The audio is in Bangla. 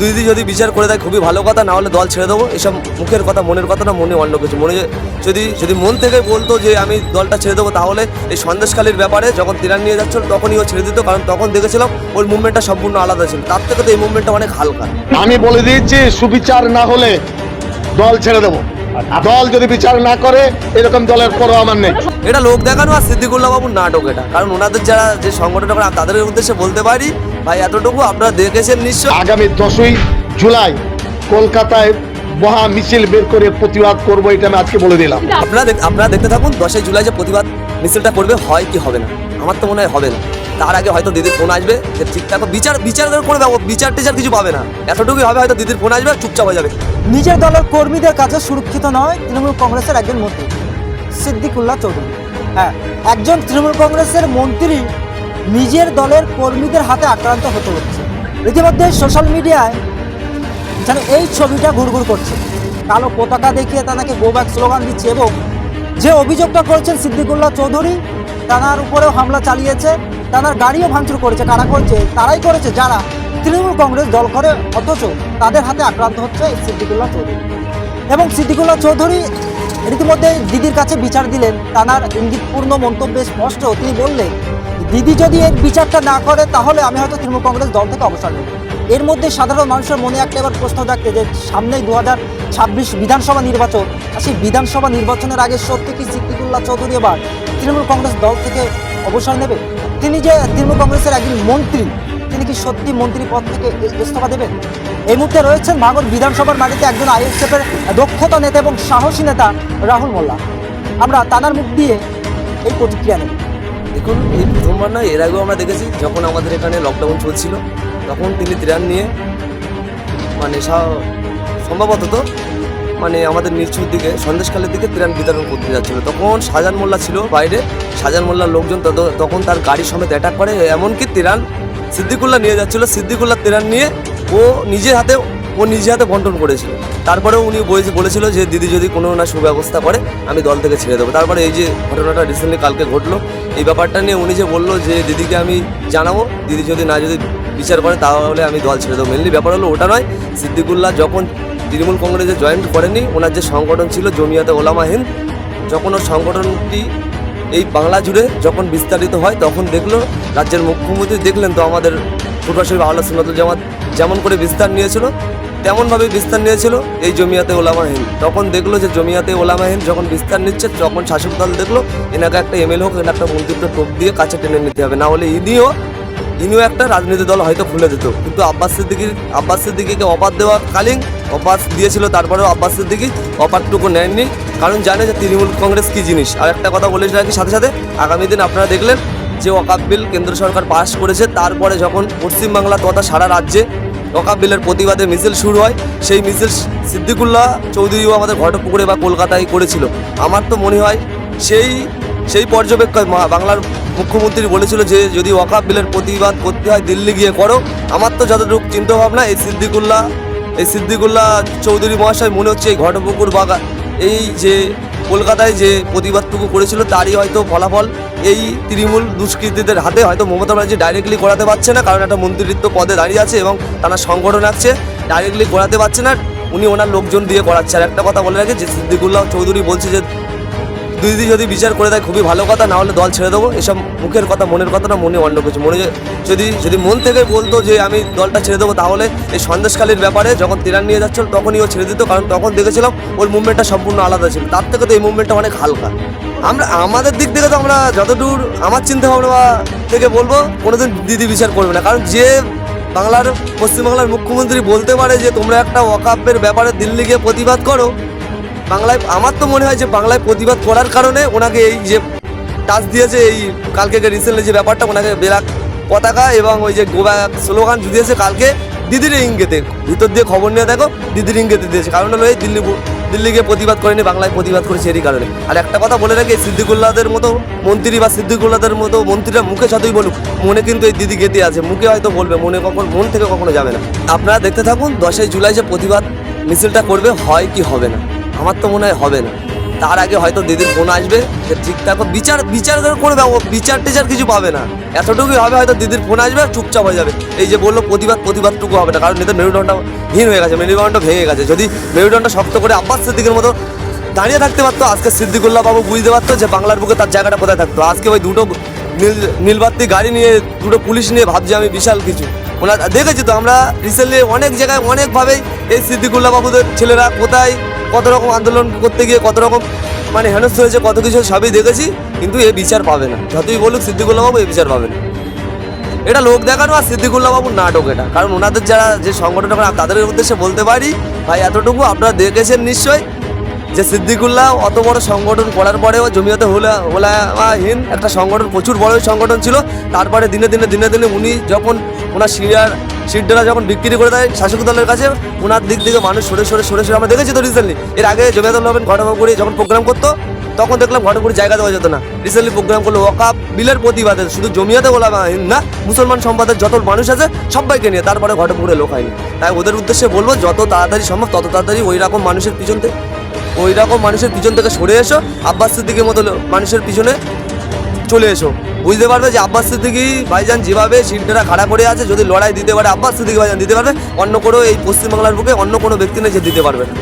দিদি যদি বিচার করে দেয়, খুবই ভালো কথা না হলে দল ছেড়ে দেবো। এসব মুখের কথা, মনের কথা না, মনে অন্য কিছু। মনে যদি যদি মন থেকে বলতো যে আমি দলটা ছেড়ে দেবো, তাহলে এই সন্দেশখালির ব্যাপারে যখন তিরান নিয়ে যাচ্ছিল, তখনই ও ছেড়ে দিত, কারণ তখন দেখেছিলাম ওর মুভমেন্টটা সম্পূর্ণ আলাদা ছিল। তার থেকে তো এই মুভমেন্টটা অনেক হালকা। আমি বলে দিয়েছি সুবিচার না হলে দল ছেড়ে দেবো। দল যদি বিচার না করে এরকম দলের পরও আমার নেই। এটা লোক দেখানো আর সিদ্দিকুল্লাহ বাবুর নাটক এটা। কারণ ওনাদের যারা যে সংগঠনটা করে তাদের উদ্দেশ্যে বলতে পারি ভাই এতটুকু আপনারা দেখেছেন নিশ্চয় আগামী দশই জুলাই কলকাতায় মহা মিছিল বের করে প্রতিবাদ করব এটা আমি আজকে বলে দিলাম। আপনারা আপনারা দেখতে থাকুন দশই জুলাই যে প্রতিবাদ মিছিলটা করবে হয় কি হবে না? আমার তো মনে হয় হবে না। তার আগে হয়তো দিদির ফোন আসবে, যে ঠিকঠাক বিচার বিচার দেবো, বিচার টিচার কিছু পাবে না। এতটুকুই হবে, হয়তো দিদির ফোন আসবে, চুপচাপ হয়ে যাবে। নিজের দলের কর্মীদের কাছে সুরক্ষিত নয়, তৃণমূল কংগ্রেসের একজন মন্ত্রী, সিদ্দিকুল্লাহ চৌধুরী। হ্যাঁ একজন তৃণমূল কংগ্রেসের মন্ত্রী নিজের দলের কর্মীদের হাতে আক্রান্ত হতে হচ্ছে। ইতিমধ্যে সোশ্যাল মিডিয়ায় যেন এই ছবিটা ঘুরঘুর করছে। কালো পতাকা দেখিয়ে তাকে গো ব্যাক স্লোগান দিচ্ছে এবং যে অভিযোগটা করেছেন সিদ্দিকুল্লাহ চৌধুরী তানার উপরেও হামলা চালিয়েছে। তানার গাড়িও ভাঙচুর করেছে, কারা করেছে, তারাই করেছে, যারা তৃণমূল কংগ্রেস দল করে, অথচ তাদের হাতে আক্রান্ত হচ্ছে সিদ্দিকুল্লাহ চৌধুরী। এবং সিদ্দিকুল্লাহ চৌধুরী রীতিমধ্যে দিদির কাছে বিচার দিলেন। তানার ইঙ্গিতপূর্ণ মন্তব্যে স্পষ্ট তিনি বললেন, দিদি যদি এর বিচারটা না করে, তাহলে আমি হয়তো তৃণমূল কংগ্রেস দল থেকে অবসর নেব। এর মধ্যে সাধারণ মানুষের মনে একটা এবার প্রশ্ন থাকতে যে, সামনেই দু ছাব্বিশ বিধানসভা নির্বাচন, আর সেই বিধানসভা নির্বাচনের আগে সত্যি কি সিদ্দিকুল্লাহ চৌধুরী এবার তৃণমূল কংগ্রেস দল থেকে অবসর নেবে? তিনি যে তৃণমূল কংগ্রেসের একজন মন্ত্রী, তিনি কি সত্যি মন্ত্রী পদ থেকে ইস্তফা দেবেন? এই মুহূর্তে রয়েছেন ভাঙর বিধানসভার মাটিতে একজন আইএসএফের দক্ষতা নেতা এবং সাহসী নেতা রাহুল মোল্লা। আমরা তানার মুখ দিয়ে এই প্রতিক্রিয়া নেব। দেখুন, এই প্রথমবার নয়, এর আগেও আমরা দেখেছি, যখন আমাদের এখানে লকডাউন চলছিল, তখন তিনি ত্রাণ নিয়ে মানে সম্ভবত মানে আমাদের নিচুর দিকে, সন্দেশখালের দিকে ত্রাণ বিতরণ করতে যাচ্ছিল। তখন শাহজাহান মোল্লা ছিল বাইরে। শাহজাহান মোল্লার লোকজন তখন তার গাড়ির সমেত অ্যাটাক করে, এমনকি ত্রাণ সিদ্দিকুল্লাহ নিয়ে যাচ্ছিল। সিদ্দিকুল্লাহ ত্রাণ নিয়ে ও নিজের হাতে, ও নিজে হাতে বন্টন করেছিল। তারপরেও উনি বলেছে- বলেছিল যে, দিদি, যদি কোনো না সুব্যবস্থা করে, আমি দল থেকে ছেড়ে দেবো। তারপরে এই যে ঘটনাটা রিসেন্টলি কালকে ঘটলো, এই ব্যাপারটা নিয়ে উনি যে বলল যে, দিদিকে আমি জানাব, দিদি যদি না যদি বিচার করে, তাহলে আমি দল ছেড়ে দেবো। মেনলি ব্যাপার হলো ওটা নয়, সিদ্দিকুল্লাহ যখন তৃণমূল কংগ্রেসে জয়েন করেনি ওনার যে সংগঠন ছিল জমিয়াতে ওলামা হিন্দ, যখন ওর সংগঠনটি এই বাংলা জুড়ে যখন বিস্তারিত হয়, তখন দেখল, রাজ্যের মুখ্যমন্ত্রী দেখলেন তো আমাদের ফুটবল শরীফ আল্লাহ সুন্নতুল জামাত যেমন করে বিস্তার নিয়েছিল, তেমনভাবে বিস্তার নিয়েছিল এই জমিয়াতে ওলামাহীন তখন দেখল যে জমিয়াতে ওলামাহীন যখন বিস্তার নিচ্ছে, তখন শাসক দল দেখল, এনাকে একটা এমএল হোক, এনাকে একটা মন্ত্রিত্ব টোপ দিয়ে কাছে টেনে নিতে হবে, না হলে ইনিও ইনিও একটা রাজনীতি দল হয়তো খুলে দিত। কিন্তু আব্বাস সিদ্দিকির, আব্বাস সিদ্দিকিকে অপার দেওয়া কালীন অপার দিয়েছিল, তারপরেও আব্বাস সিদ্দিকি অপারটুকু নেননি। কারণ জানে যে তৃণমূল কংগ্রেস কি জিনিস। আর একটা কথা বলে রাখি, সাথে সাথে আগামী দিন আপনারা দেখলেন যে ওয়াকাব বিল কেন্দ্র সরকার পাশ করেছে। তারপরে যখন পশ্চিমবাংলা তথা সারা রাজ্যে ওয়াকাব বিলের প্রতিবাদে মিছিল শুরু হয়, সেই মিছিল সিদ্দিকুল্লাহ চৌধুরীও আমাদের ঘটপুকুরে বা কলকাতায় করেছিল। আমার তো মনে হয় সেই সেই পর্যবেক্ষণ বাংলার মুখ্যমন্ত্রী বলেছিল যে যদি ওয়াকাব বিলের প্রতিবাদ করতে হয়, দিল্লি গিয়ে করো। আমার তো যতটুকু চিন্তাভাবনা, এই সিদ্দিকুল্লাহ এই সিদ্দিকুল্লাহ চৌধুরী মহাশয়, মনে হচ্ছে এই ঘটপুকুর বাগান, এই যে কলকাতায় যে প্রতিবাদটুকু করেছিল, তারই হয়তো ফলাফল। এই তৃণমূল দুষ্কৃতীদের হাতে হয়তো মমতা ব্যানার্জি ডাইরেক্টলি করাতে পারছে না, কারণ একটা মন্ত্রিত্ব পদে দাঁড়িয়ে আছে এবং তারা সংগঠন আছে ডাইরেক্টলি করাতে পারছে না। উনি ওনার লোকজন দিয়ে করাচ্ছে। আর একটা কথা বলে রাখে যে সিদ্দিকুল্লাহ চৌধুরী বলছে যে দিদি যদি বিচার করে দেয়, খুবই ভালো কথা না হলে দল ছেড়ে দেবো। এসব মুখের কথা, মনের কথা না, মনে অন্য কিছু। মনে যদি যদি মন থেকে বলতো যে আমি দলটা ছেড়ে দেবো, তাহলে এই সন্দেশখালির ব্যাপারে যখন তিরান নিয়ে যাচ্ছিল, তখনই ও ছেড়ে দিত। কারণ তখন দেখেছিলাম, ওর মুভমেন্টটা সম্পূর্ণ আলাদা ছিল। তার থেকে তো এই মুভমেন্টটা অনেক হালকা। আমরা, আমাদের দিক থেকে তো আমরা যতদূর আমার চিন্তা ভাবনা থেকে বলব, কোনোদিন দিদি বিচার করবে না। কারণ যে বাংলার, পশ্চিমবাংলার মুখ্যমন্ত্রী বলতে পারে যে, তোমরা একটা ওয়াকাপের ব্যাপারে দিল্লি গিয়ে প্রতিবাদ করো বাংলায় আমার তো মনে হয় যে বাংলায় প্রতিবাদ করার কারণে ওনাকে এই যে টাচ দিয়েছে, এই কালকে রিসেন্টলি যে ব্যাপারটা, ওনাকে বেরাক পতাকা এবং ওই যে গোবা স্লোগান দিয়েছে কালকে দিদির ইঙ্গেতে। ভিতর দিয়ে খবর নিয়ে দেখো, দিদির ইঙ্গেতে দিয়েছে। কারণ হলো এই দিল্লি দিল্লি গিয়ে প্রতিবাদ করেনি, বাংলায় প্রতিবাদ করেছে এরই কারণে। আর একটা কথা বলে রাখি, এই সিদ্দিকুল্লাহদের মতো মন্ত্রী বা সিদ্দিকুল্লাহদের মতো মন্ত্রীরা মুখে যতই বলুক, মনে কিন্তু এই দিদি গেতে আছে। মুখে হয়তো বলবে, মনে কখন, মন থেকে কখনো যাবে না। আপনারা দেখতে থাকুন, দশই জুলাই যে প্রতিবাদ মিছিলটা করবে, হয় কি হবে না। আমার তো মনে হয় হবে না। তার আগে হয়তো দিদির ফোন আসবে যে ঠিকঠাক বিচার বিচার করবে ও বিচার টিচার কিছু পাবে না। এতটুকুই হবে, হয়তো দিদির ফোন আসবে চুপচাপ হয়ে যাবে। এই যে বলল, প্রতিবাদ, প্রতিবাদটুকু হবে না, কারণ এদের মেরুদণ্ডটা হীন হয়ে গেছে, মেরুদণ্ড ভেঙে গেছে। যদি মেরুদণ্ডটা শক্ত করে আব্বাস সিদ্দিকের মতো দাঁড়িয়ে থাকতে পারতো, আজকে সিদ্দিকুল্লাহ বাবু বুঝতে পারতো যে বাংলার বুকে তার জায়গাটা কোথায় থাকতো। আজকে ওই দুটো নীল, নীলবাতি গাড়ি নিয়ে, দুটো পুলিশ নিয়ে ভাবছি আমি বিশাল কিছু। ওনার, দেখেছি তো আমরা রিসেন্টলি অনেক জায়গায় অনেকভাবেই এই সিদ্দিকুল্লাহ বাবুদের ছেলেরা কোথায় কত রকম আন্দোলন করতে গিয়ে কত রকম মানে হেনস্থ হয়েছে, কত কিছু সবই দেখেছি, কিন্তু এ বিচার পাবে না। যতই বলুক সিদ্দিকুল্লাহ বাবু এ বিচার পাবে না। এটা লোক দেখানো আর সিদ্দিকুল্লাহ বাবুর নাটক এটা কারণ ওনাদের যারা যে সংগঠন করে, তাদের উদ্দেশ্যে বলতে পারি, ভাই, এতটুকু আপনারা দেখেছেন নিশ্চয়ই, যে সিদ্দিকুল্লাহ অত বড় সংগঠন করার পরেও জমিয়তে হোলা হোলাহীন একটা সংগঠন, প্রচুর বড় সংগঠন ছিল। তারপরে দিনে দিনে দিনে দিনে উনি যখন ওনার সিরিয়ার সিটটা যখন বিক্রি করে দেয় শাসক দলের কাছে ওনার দিক থেকে মানুষ সরে সরে সরে সরে আমরা দেখেছি তো রিসেন্টলি এর আগে জমিয়তুল হবেন ঘটনাপুরি যখন প্রোগ্রাম করতো, তখন দেখলাম ঘটনাপুরি জায়গা দেওয়া যেত না। রিসেন্টলি প্রোগ্রাম করল ওয়াকাপ বিলের প্রতিবাদে, শুধু জমিয়াতে বলা না, মুসলমান সম্প্রদায়ের যত মানুষ আছে সবাইকে নিয়ে, তারপরে ঘটনাপুরে লোক হয়নি। তাই ওদের উদ্দেশ্যে বলব, যত তাড়াতাড়ি সম্ভব, তত তাড়াতাড়ি ওই রকম মানুষের পিছন থেকে, ওই রকম মানুষের পিছন থেকে সরে এসো আব্বাস সিদ্দিকের মতো মানুষের পিছনে চলে এসো। বুঝতে পারবে যে আব্বাস সিদ্দিকি ভাইজান যেভাবে সিটটা খাড়া করে আছে, যদি লড়াই দিতে পারে, আব্বাস সিদ্দিকি ভাইজান দিতে পারবে, অন্য কোনো এই পশ্চিমবাংলার বুকে অন্য কোনো ব্যক্তি নেই যে দিতে পারবে না।